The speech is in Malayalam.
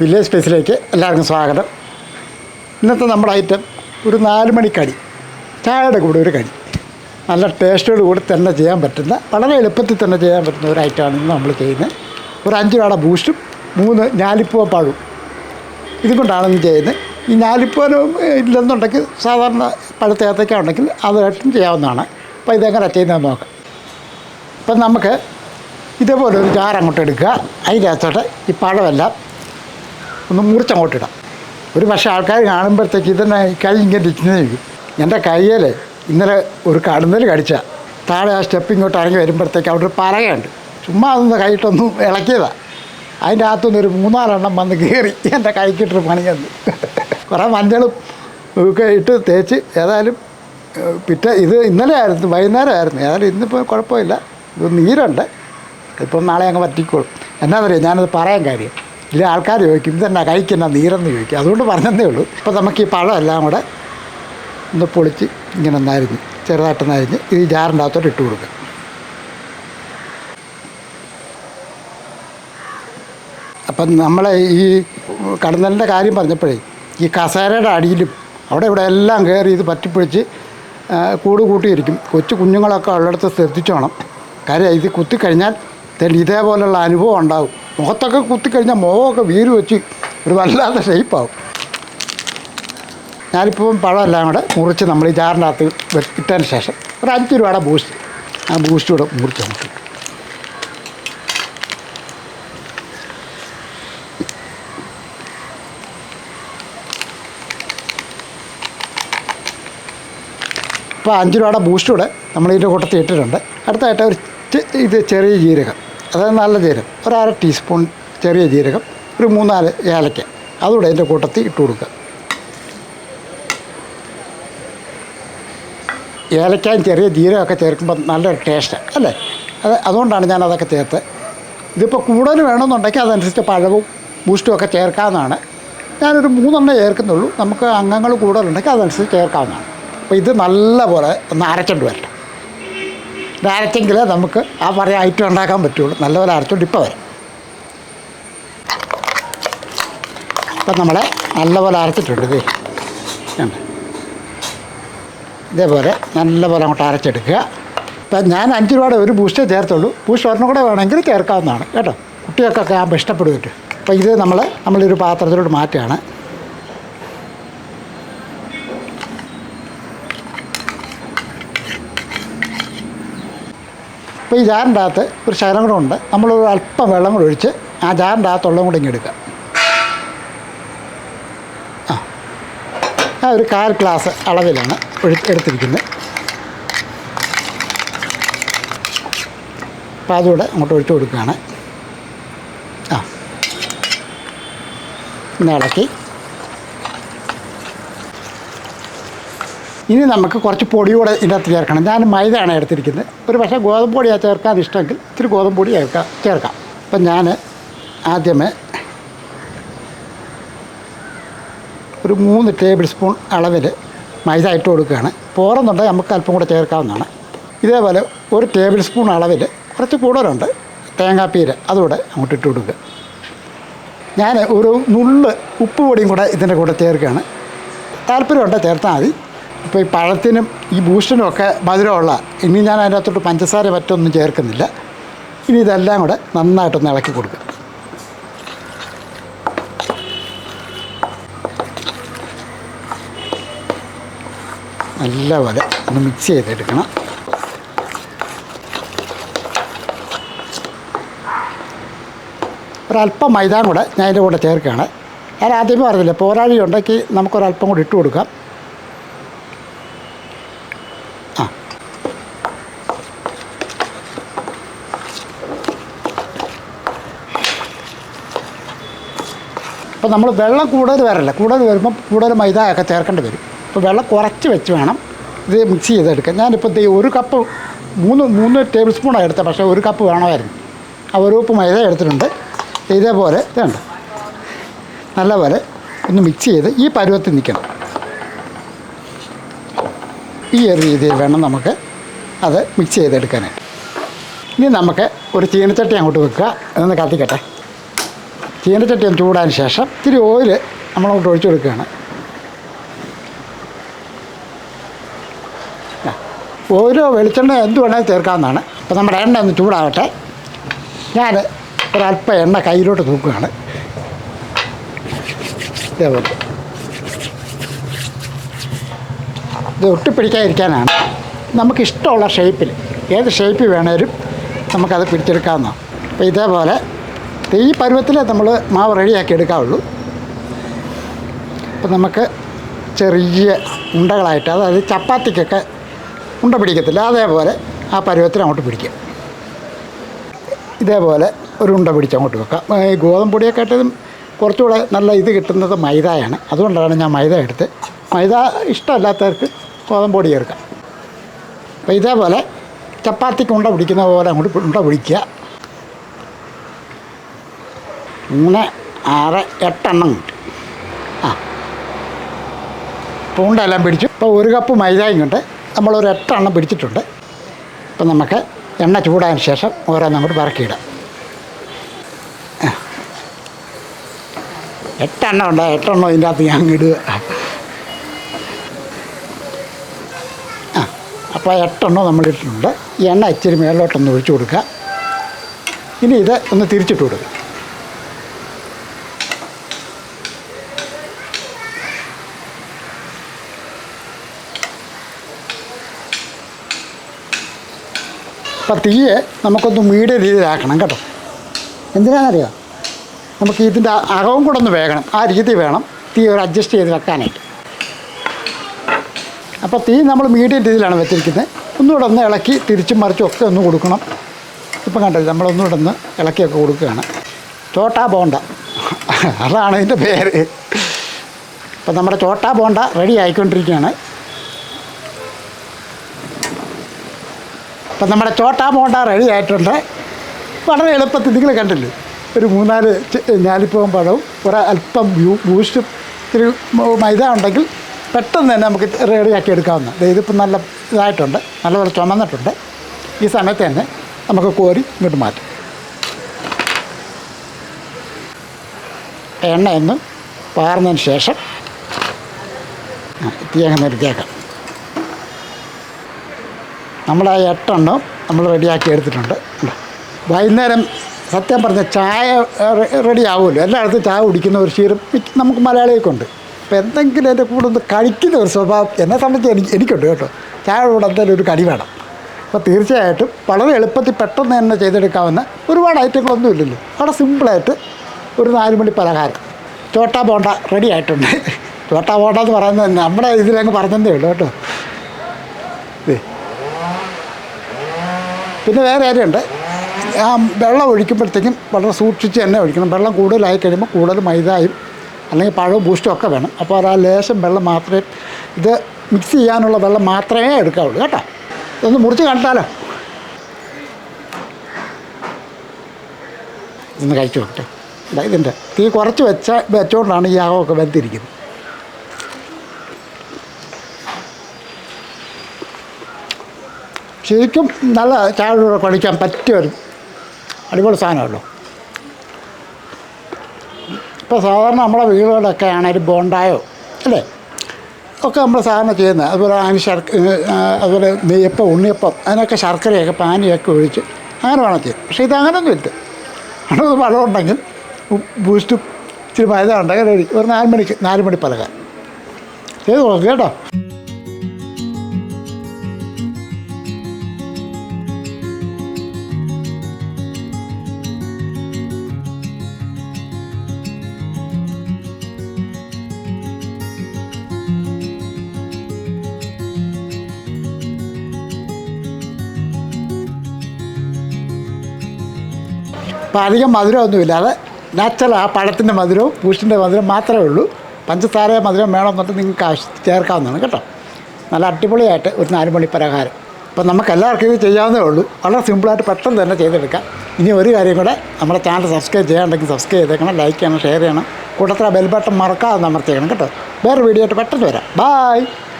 വില്ലേജ് സ്പേസിലേക്ക് എല്ലാവർക്കും സ്വാഗതം. ഇന്നത്തെ നമ്മുടെ ഐറ്റം ഒരു നാല് മണിക്കടി ചായയുടെ കൂടെ ഒരു കടി. നല്ല ടേസ്റ്റോട് കൂടി തന്നെ ചെയ്യാൻ പറ്റുന്ന വളരെ എളുപ്പത്തിൽ തന്നെ ചെയ്യാൻ പറ്റുന്ന ഒരു ഐറ്റമാണ് ഇന്ന് നമ്മൾ ചെയ്യുന്നത്. ഒരു അഞ്ച് രൂപയുടെ ബൂസ്റ്റും മൂന്ന് ഞാലിപ്പൂവ പഴവും. ഇതും കൊണ്ടാണ് ഇന്ന് ചെയ്യുന്നത്. ഈ ഞാലിപ്പൂവനും ഇല്ലെന്നുണ്ടെങ്കിൽ സാധാരണ പഴത്തേത്തൊക്കെ ഉണ്ടെങ്കിൽ അതായിട്ടും ചെയ്യാവുന്നതാണ്. അപ്പോൾ ഇതെങ്ങനെ ചെയ്യുന്നതെന്ന് നോക്കാം. അപ്പം നമുക്ക് ഇതേപോലെ ഒരു ജാർ അങ്ങോട്ട് എടുക്കുക. അതിന്റെ അകത്തോട്ട് ഈ പഴമെല്ലാം ഒന്ന് മുറിച്ചങ്ങോട്ടിടാം ഒരു പക്ഷേ ആൾക്കാർ കാണുമ്പോഴത്തേക്ക് ഇതന്നെ കൈ ഇങ്ങനെ ഇരിക്കുന്നതായിരിക്കും എന്റെ കയ്യിൽ ഇന്നലെ ഒരു കടന്നൽ കടിച്ച താഴെ ആ സ്റ്റെപ്പ് ഇങ്ങോട്ട് ഇറങ്ങി വരുമ്പോഴത്തേക്ക് അവിടെ ഒരു പറയുണ്ട് ചുമ്മാ അതൊന്ന് കൈയിട്ടൊന്നും ഇളക്കിയതാണ് അതിന്റെ അകത്തുനിന്ന് ഒരു മൂന്നാലെണ്ണം വന്ന് കയറി എന്റെ കൈക്കിട്ടൊരു പണി തന്നു. കുറേ മഞ്ഞളും ഒക്കെ ഇട്ട് തേച്ച് ഏതായാലും പിറ്റേ ഇത് ഇന്നലെ ആയിരുന്നു വൈകുന്നേരം ആയിരുന്നു. ഏതായാലും ഇന്നിപ്പോൾ കുഴപ്പമില്ല. ഇത് നീരുണ്ട്. ഇപ്പം നാളെ അങ്ങ് പറ്റിക്കോളും. എന്നാ പറയുക ഞാനത് പറയാൻ കാര്യം. ഇല്ല ആൾക്കാർ ചോദിക്കും ഇതെന്നാ കഴിക്കുന്ന? നീരെന്ന് ചോദിക്കും. അതുകൊണ്ട് പറഞ്ഞതേ ഉള്ളൂ. ഇപ്പോൾ നമുക്ക് ഈ പഴം എല്ലാം കൂടെ ഒന്ന് പൊളിച്ച് ഇങ്ങനെ നരിഞ്ഞ് ചെറുതായിട്ട് നരിഞ്ഞ് ഇത് ജാറിന്റെ അകത്തോട്ട് ഇട്ട് കൊടുക്കുക അപ്പം നമ്മളെ ഈ കടന്നലിന്റെ കാര്യം പറഞ്ഞപ്പോഴേ ഈ കസേരയുടെ അടിയിലും അവിടെ ഇവിടെ എല്ലാം കയറി ഇത് പറ്റിപ്പിടിച്ച് കൂട് കൂട്ടിയിരിക്കും. കൊച്ചു കുഞ്ഞുങ്ങളൊക്കെ ഉള്ളിടത്ത് ശ്രദ്ധിച്ചോണം. കാര്യം ഇത് കുത്തിക്കഴിഞ്ഞാൽ ഇതേപോലുള്ള അനുഭവം ഉണ്ടാവും. മുഖത്തൊക്കെ കുത്തിക്കഴിഞ്ഞാൽ മുഖമൊക്കെ വീര് വെച്ച് ഒരു വല്ലാത്ത ഷേപ്പാവും ഞാനിപ്പം പഴമെല്ലാം കൂടെ മുറിച്ച് നമ്മൾ ഈ ജാറിന്റെ അകത്ത് ഇട്ടതിന് ശേഷം ഒരു അഞ്ച് രൂപയുടെ ബൂസ്റ്റ് ആ ബൂസ്റ്റ് കൂടെ മുറിച്ച് നമുക്ക്. ഇപ്പോൾ അഞ്ച് രൂപയുടെ ബൂസ്റ്റ് കൂടെ നമ്മൾ ഇതിന്റെ കൂട്ടത്തിൽ ഇട്ടിട്ടുണ്ട്. അടുത്തായിട്ട് ഒരു ഇത് ചെറിയ ജീരകം. അതായത് നല്ല ജീരകം. ഒരര ടീസ്പൂൺ ചെറിയ ജീരകം ഒരു മൂന്നാൽ ഏലക്ക. അതുകൂടെ അതിന്റെ കൂട്ടത്തിൽ ഇട്ട് കൊടുക്കുക. ഏലക്കായും ചെറിയ ജീരകമൊക്കെ ചേർക്കുമ്പോൾ നല്ലൊരു ടേസ്റ്റാണ് അല്ലേ? അത് അതുകൊണ്ടാണ് ഞാൻ അതൊക്കെ ചേർത്ത് ഇതിപ്പോൾ കൂടുതൽ വേണമെന്നുണ്ടെങ്കിൽ അതനുസരിച്ച് പഴവും ബൂസ്റ്റും ഒക്കെ ചേർക്കാവുന്നതാണ്. ഞാനൊരു മൂന്നെണ്ണം ചേർക്കുന്നുള്ളൂ. നമുക്ക് അംഗങ്ങൾ കൂടുതലുണ്ടെങ്കിൽ അതനുസരിച്ച് ചേർക്കാവുന്നതാണ്. അപ്പോൾ ഇത് നല്ലപോലെ ഒന്ന് അരച്ചിട്ട് വരട്ടെ. അരച്ചെങ്കിലേ നമുക്ക് ആ പറയുന്ന ഐറ്റം ഉണ്ടാക്കാൻ പറ്റുള്ളൂ. നല്ലപോലെ അരച്ചോണ്ട് ഇപ്പോൾ വരും. ഇപ്പം നമ്മളെ നല്ലപോലെ അരച്ചിട്ടുണ്ട് ഇതേ. ഇതേപോലെ നല്ലപോലെ അങ്ങോട്ട് അരച്ചെടുക്കുക. ഇപ്പം ഞാൻ അഞ്ച് രൂപയുടെ ഒരു ബൂസ്റ്റേ ചേർത്തുള്ളൂ. ബൂസ്റ്റ് ഒരെണ്ണം കൂടെ വേണമെങ്കിൽ ചേർക്കാവുന്നതാണ്. കേട്ടോ? കുട്ടികൾക്കൊക്കെ ആകുമ്പോൾ ഇഷ്ടപ്പെടുമല്ലോ അപ്പോൾ ഇത് നമ്മൾ നമ്മളൊരു പാത്രത്തിലോട്ട് മാറ്റുകയാണ്. അപ്പോൾ ഈ ജാറിന്റെ അകത്ത് ഒരു ശകലം കൂടെ ഉണ്ട്. ഒരു അല്പം വെള്ളം കൂടെ ഒഴിച്ച് ആ ജാറിന്റെ അകത്തുള്ളം കൂടെ ഇങ്ങ് എടുക്കുക. ആ. ഒരു കാൽ ഗ്ലാസ് അളവിലാണ് എടുത്തിരിക്കുന്നത്. അപ്പോൾ അതുകൂടെ അങ്ങോട്ട് ഒഴിച്ചു കൊടുക്കുകയാണ്. ആ. ഇളക്കി. ഇനി നമുക്ക് കുറച്ച് പൊടി കൂടെ ഇതിനകത്ത് ചേർക്കണം. ഞാൻ മൈദയാണ് എടുത്തിരിക്കുന്നത്. ഒരു പക്ഷേ ഗോതമ്പ് പൊടിയാണ് ചേർക്കാൻ ഇഷ്ടമെങ്കിൽ ഇത്തിരി ഗോതമ്പ് പൊടി ചേർക്കാം ചേർക്കാം. അപ്പം ഞാൻ ആദ്യമേ ഒരു മൂന്ന് ടേബിൾ സ്പൂൺ അളവിൽ മൈദ ഇട്ട് കൊടുക്കുകയാണ്. പോറുന്നുണ്ടെങ്കിൽ നമുക്ക് അല്പം കൂടെ ചേർക്കാവുന്നതാണ്. ഇതേപോലെ ഒരു ടേബിൾ സ്പൂൺ അളവിൽ കുറച്ച് കൂടുതലുണ്ട്. തേങ്ങാപ്പീര് അതുകൂടെ അങ്ങോട്ട് ഇട്ട് കൊടുക്കുക. ഞാൻ ഒരു നുള്ള് ഉപ്പ് പൊടിയും കൂടെ ഇതിന്റെ കൂടെ ചേർക്കുകയാണ്. താല്പര്യമുണ്ടെങ്കിൽ ചേർത്താൽ മതി. ഇപ്പോൾ ഈ പഴത്തിനും ഈ ബൂസ്റ്റിനും ഒക്കെ മധുരമുള്ള ഇനി ഞാൻ അതിനകത്തോട്ട് പഞ്ചസാര മറ്റൊന്നും ചേർക്കുന്നില്ല. ഇനി ഇതെല്ലാം കൂടെ നന്നായിട്ടൊന്ന് ഇളക്കി കൊടുക്കുക. നല്ലപോലെ ഒന്ന് മിക്സ് ചെയ്തെടുക്കണം. ഒരല്പം മൈദാൻ കൂടെ ഞാൻ അതിന്റെ കൂടെ ചേർക്കുകയാണ്. ഞാൻ ആദ്യമേ പറഞ്ഞില്ല പോരാഴി ഉണ്ടെങ്കിൽ നമുക്കൊരല്പം കൂടി ഇട്ട് കൊടുക്കാം. അപ്പോൾ നമ്മൾ വെള്ളം കൂടുതൽ വരല്ല. കൂടുതൽ വരുമ്പോൾ കൂടുതൽ മൈദ ഒക്കെ ചേർക്കേണ്ടി വരും. അപ്പോൾ വെള്ളം കുറച്ച് വെച്ച് വേണം ഇത് മിക്സ് ചെയ്തെടുക്കാൻ. ഞാനിപ്പോൾ ഈ ഒരു കപ്പ് മൂന്ന് മൂന്ന് ടേബിൾ സ്പൂണാണ് എടുത്തത് പക്ഷേ ഒരു കപ്പ് വേണമായിരുന്നു. ആ ഒരു കപ്പ് മൈദ എടുത്തിട്ടുണ്ട്. ഇതേപോലെ ഇതുണ്ട് നല്ലപോലെ ഒന്ന് മിക്സ് ചെയ്ത് ഈ പരുവത്തിൽ നിൽക്കണം. ഈ ഒരു രീതിയിൽ വേണം നമുക്ക് അത് മിക്സ് ചെയ്തെടുക്കാനായിട്ട്. ഇനി നമുക്ക് ഒരു ചീനച്ചട്ടി അങ്ങോട്ട് വെക്കുക. അതൊന്ന് കത്തിക്കട്ടെ. ചീനച്ചട്ടി ഒന്ന് ചൂടാൻ ശേഷം ഇത്തിരി ഓയിൽ നമ്മളങ്ങോട്ട് ഒഴിച്ചു കൊടുക്കുകയാണ്. ഓരോ വെളിച്ചെണ്ണ എന്ത് വേണമെങ്കിൽ ചേർക്കാവുന്നതാണ്. അപ്പോൾ നമ്മുടെ എണ്ണ ഒന്ന് ചൂടാവട്ടെ. ഞാൻ ഒരല്പം എണ്ണ കയ്യിലോട്ട് തൂക്കുകയാണ്. ഇതേപോലെ ഇത് ഒട്ടിപ്പിടിക്കാതിരിക്കാനാണ്. നമുക്കിഷ്ടമുള്ള ഷേപ്പിൽ ഏത് ഷേപ്പിൽ വേണേലും നമുക്കത് പിടിച്ചെടുക്കാവുന്നതാണ്. അപ്പോൾ ഇതേപോലെ ഈ പരുവത്തിൽ നമ്മൾ മാവ് റെഡിയാക്കി എടുക്കാവുള്ളൂ. അപ്പം നമുക്ക് ചെറിയ ഉണ്ടകളായിട്ട് അതായത് ചപ്പാത്തിക്കൊക്കെ ഉണ്ട പിടിക്കത്തില്ല അതേപോലെ ആ പരുവത്തിൽ അങ്ങോട്ട് പിടിക്കുക ഇതേപോലെ ഒരു ഉണ്ട പിടിച്ച് അങ്ങോട്ട് വെക്കാം. ഈ ഗോതമ്പ് പൊടിയൊക്കെ ആയിട്ടും കുറച്ചുകൂടെ നല്ല ഇത് കിട്ടുന്നത് മൈദയാണ്. അതുകൊണ്ടാണ് ഞാൻ മൈദ എടുത്ത് മൈദ ഇഷ്ടമല്ലാത്തവർക്ക് ഗോതമ്പ് പൊടി ചേർക്കാം. അപ്പോൾ ഇതേപോലെ ചപ്പാത്തിക്ക് ഉണ്ട പിടിക്കുന്ന പോലെ അങ്ങോട്ട് ഉണ്ട പിടിക്കുക. മൂന്ന് ആറ് എട്ടെണ്ണം. കിട്ടും ആ. പൂണ്ടെല്ലാം പിടിച്ചു. ഇപ്പോൾ ഒരു കപ്പ് മൈദായും കൊണ്ട് നമ്മളൊരു എട്ടെണ്ണം പിടിച്ചിട്ടുണ്ട്. ഇപ്പം നമുക്ക് എണ്ണ ചൂടായതിന് ശേഷം ഓരോന്നും അങ്ങോട്ട് പറക്കിയിടാം. എട്ടെണ്ണം ഉണ്ട്? എട്ടെണ്ണം ഇതിന്റെ അകത്ത് ഞാൻ ഇടുക. ആ. അപ്പോൾ എട്ടെണ്ണം നമ്മൾ ഇട്ടിട്ടുണ്ട്. എണ്ണ ഇച്ചിരി മേലോട്ടൊന്ന് ഒഴിച്ചു കൊടുക്കുക. ഇനി ഇത് ഒന്ന് തിരിച്ചിട്ട് കൊടുക്കുക. അപ്പം തീയെ നമുക്കൊന്ന് മീഡിയം രീതിയിലാക്കണം കേട്ടോ. എന്തിനാണെന്നറിയോ? നമുക്ക് ഇതിന്റെ അകവും കൂടെ ഒന്ന് വേകണം. ആ രീതി വേണം. തീ ഒരു അഡ്ജസ്റ്റ് ചെയ്ത് വെക്കാനായിട്ട്. അപ്പോൾ തീ നമ്മൾ മീഡിയം രീതിയിലാണ് വെച്ചിരിക്കുന്നത്. ഒന്നുകൂടെ ഒന്ന് ഇളക്കി തിരിച്ചും മറിച്ചും ഒക്കെ ഒന്ന് കൊടുക്കണം. ഇപ്പം കണ്ടില്ല നമ്മളൊന്നുകൂടെ ഒന്ന് ഇളക്കിയൊക്കെ കൊടുക്കുകയാണ്. ചോട്ടാ ബോണ്ട. അതാണ് ഇതിന്റെ പേര്. ഇപ്പം നമ്മുടെ ചോട്ടാ ബോണ്ട റെഡി ആയിക്കൊണ്ടിരിക്കുകയാണ്. അപ്പം നമ്മുടെ ചോട്ടാ മോട്ടാ റെഡി ആയിട്ടുണ്ട്. വളരെ എളുപ്പത്തിൽ നിങ്ങൾ കണ്ടില്ലേ? ഒരു മൂന്നാൽ ഞാലിപ്പൂവൻ പഴവും ഒരു അല്പം ബൂസ്റ്റും ഇത്തിരി മൈദ ഉണ്ടെങ്കിൽ പെട്ടെന്ന് തന്നെ നമുക്ക് റെഡിയാക്കി എടുക്കാവുന്ന ഇതിപ്പം നല്ല ഇതായിട്ടുണ്ട്. നല്ലപോലെ ചുമന്നിട്ടുണ്ട്. ഈ സമയത്ത് തന്നെ നമുക്ക് കോരി ഇങ്ങോട്ട് മാറ്റാം. എണ്ണയൊന്ന് പാർന്നതിന് ശേഷം അങ്ങ് നിർത്തിയേക്കാം. നമ്മൾ ആ എട്ടെണ്ണം നമ്മൾ റെഡിയാക്കി എടുത്തിട്ടുണ്ട്? വൈകുന്നേരം സത്യം പറഞ്ഞ ചായ റെഡി ആവുമല്ലോ. എല്ലായിടത്തും ചായ കുടിക്കുന്ന ഒരു ശീലം മിക്ക- നമുക്ക് മലയാളികൾക്ക് ഉണ്ട്. അപ്പോൾ എന്തെങ്കിലും എന്റെ കൂടെ ഒന്ന് കഴിക്കുന്ന ഒരു സ്വഭാവം എന്നെ സംബന്ധിച്ച് എനിക്ക് എനിക്കുണ്ട് കേട്ടോ. ചായ കൂടെ എന്തായാലും ഒരു കടി വേണം. അപ്പോൾ തീർച്ചയായിട്ടും വളരെ എളുപ്പത്തിൽ പെട്ടെന്ന് തന്നെ ചെയ്തെടുക്കാവുന്ന ഒരുപാട് ഐറ്റങ്ങളൊന്നും ഇല്ലല്ലോ. വളരെ സിമ്പിളായിട്ട് ഒരു നാല് മണി പലഹാരം. ചോട്ടാ ബോണ്ട റെഡി ആയിട്ടുണ്ട്. ചോട്ടാ ബോണ്ട എന്ന് പറയുന്നത് നമ്മുടെ ഇതിലങ്ങ് പറഞ്ഞതേ ഉള്ളൂ കേട്ടോ. പിന്നെ വേറെ കാര്യമുണ്ട്. ആ വെള്ളം ഒഴിക്കുമ്പോഴത്തേക്കും വളരെ സൂക്ഷിച്ച് തന്നെ ഒഴിക്കണം. വെള്ളം കൂടുതലായി കഴിയുമ്പോൾ കൂടുതൽ മൈദായും അല്ലെങ്കിൽ പഴവും ബൂസ്റ്റും ഒക്കെ വേണം. അപ്പോൾ അത് ആ ലേശം വെള്ളം മാത്രമേ ഇത് മിക്സ് ചെയ്യാനുള്ള വെള്ളം മാത്രമേ എടുക്കാവുള്ളൂ കേട്ടോ. ഇതൊന്ന് മുറിച്ച് കണ്ടാലോ ഇന്ന് കഴിച്ചു നോക്കട്ടെ. ഇതാ ഇതിന്റെ. തീ കുറച്ച് വെച്ച വെച്ചുകൊണ്ടാണ് ഈ ആകമൊക്കെ വെന്തിരിക്കുന്നത്. ശരിക്കും നല്ല ചായയുടെ കളിക്കാൻ പറ്റിയ ഒരു അടിപൊളി സാധനമല്ലോ ഇപ്പോൾ സാധാരണ നമ്മുടെ വീടുകളിലൊക്കെ ആണെങ്കിലും ബോണ്ടായോ അല്ലേ? ഒക്കെ നമ്മൾ സാധാരണ ചെയ്യുന്നത് അതുപോലെ അതിന് ശർക്ക അതുപോലെ നെയ്യപ്പം ഉണ്ണിയപ്പം അതിനൊക്കെ ശർക്കരയൊക്കെ പാനിയൊക്കെ ഒഴിച്ച് അങ്ങനെ വേണം ചെയ്യും പക്ഷേ ഇത് അങ്ങനെയൊന്നും ഇല്ല അത് വളം ഉണ്ടെങ്കിൽ ബൂസ്റ്റും ഇച്ചിരി മൈദ ഉണ്ടെങ്കിൽ. ഒരു നാല് മണിക്ക് നാല് മണി പലകാൻ ചെയ്ത് നോക്കുക കേട്ടോ. അപ്പോൾ അധികം മധുരമൊന്നുമില്ലാതെ നാച്ചുറൽ ആ പഴത്തിന്റെ മധുരവും പൂഷിന്റെ മധുരം മാത്രമേ ഉള്ളൂ. പഞ്ചസാര മധുരം വേണമെന്നുണ്ടെങ്കിൽ നിങ്ങൾക്ക് ആവശ്യം ചേർക്കാവുന്നതാണ് കേട്ടോ. നല്ല അടിപൊളിയായിട്ട് ഒരു നാലുമണി പലഹാരം. അപ്പോൾ നമുക്ക് എല്ലാവർക്കും ഇത് ചെയ്യാവുന്നേ ഉള്ളൂ. വളരെ സിമ്പിളായിട്ട് പെട്ടെന്ന് തന്നെ ചെയ്തെടുക്കാം. ഇനി ഒരു കാര്യം കൂടെ നമ്മുടെ ചാനൽ സബ്സ്ക്രൈബ് ചെയ്യാണ്ടെങ്കിൽ സബ്സ്ക്രൈബ് ചെയ്തേക്കണം ലൈക്ക് ചെയ്യണം ഷെയർ ചെയ്യണം. കൂട്ടത്തിൽ ബെൽ ബട്ടൺ മറക്കാതെ അമർത്തിയേക്കണം കേട്ടോ. വേറെ വീഡിയോ ആയിട്ട് പെട്ടെന്ന് വരാം. ബായ്